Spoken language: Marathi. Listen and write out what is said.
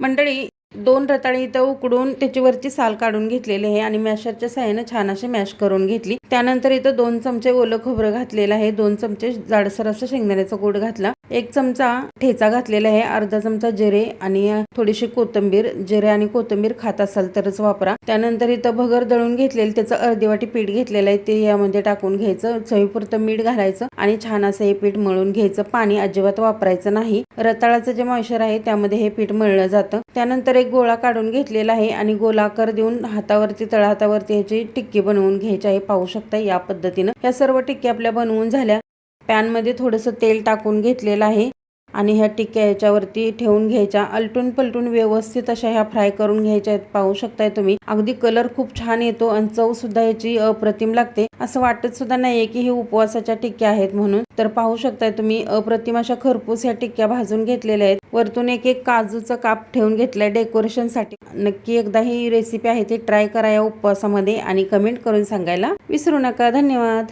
मंडळी दोन रताळी इथं उकडून त्याची वरची साल काढून घेतलेली आहे आणि मॅशरच्या साह्यानं छान असे मॅश करून घेतली. त्यानंतर इथं दोन चमचे ओलं खोबरं घातलेलं आहे. दोन चमचे जाडसर असं शेंगदाण्याचा गोड घातला. एक चमचा ठेचा घातलेला आहे अर्धा चमचा जिरे आणि थोडीशी कोथिंबीर. जिरे आणि कोथिंबीर खात असाल तरच वापरा. त्यानंतर इथं भगर दळून घेतलेलं त्याचं अर्धी वाटी पीठ घेतलेलं आहे ते यामध्ये म्हणजे टाकून घ्यायचं. चवीपुरतं मीठ घालायचं आणि छान असं हे पीठ मळून घ्यायचं. पाणी अजिबात वापरायचं नाही. रताळाचं जे मॉइश्चर आहे त्यामध्ये हे पीठ मळलं जातं. त्यानंतर एक गोळा काढून घेतलेला आहे आणि गोलाकार देऊन हातावरती तळहातावरती ह्याची टिक्की बनवून घ्यायची आहे. पाहू शकता या पद्धतीनं. या सर्व टिक्की आपल्या बनवून झाल्या. पॅनमध्ये थोडंसं तेल टाकून घेतलेलं आहे आणि ह्या टिक्क्या ह्याच्यावरती ठेवून घ्यायच्या. अलटून पलटून व्यवस्थित अशा ह्या फ्राय करून घ्यायच्या आहेत. पाहू शकताय तुम्ही. अगदी कलर खूप छान येतो आणि चव सुद्धा ह्याची अप्रतिम लागते. असं वाटत सुद्धा नाहीये की हे उपवासाच्या टिक्क्या आहेत म्हणून. तर पाहू शकताय तुम्ही अप्रतिम अशा खरपूस ह्या टिक्क्या भाजून घेतलेल्या आहेत. वरतून एक एक काजूचं काप ठेवून घेतलाय डेकोरेशनसाठी. नक्की एकदा ही रेसिपी आहे ती ट्राय करा या उपवासामध्ये आणि कमेंट करून सांगायला विसरू नका. धन्यवाद.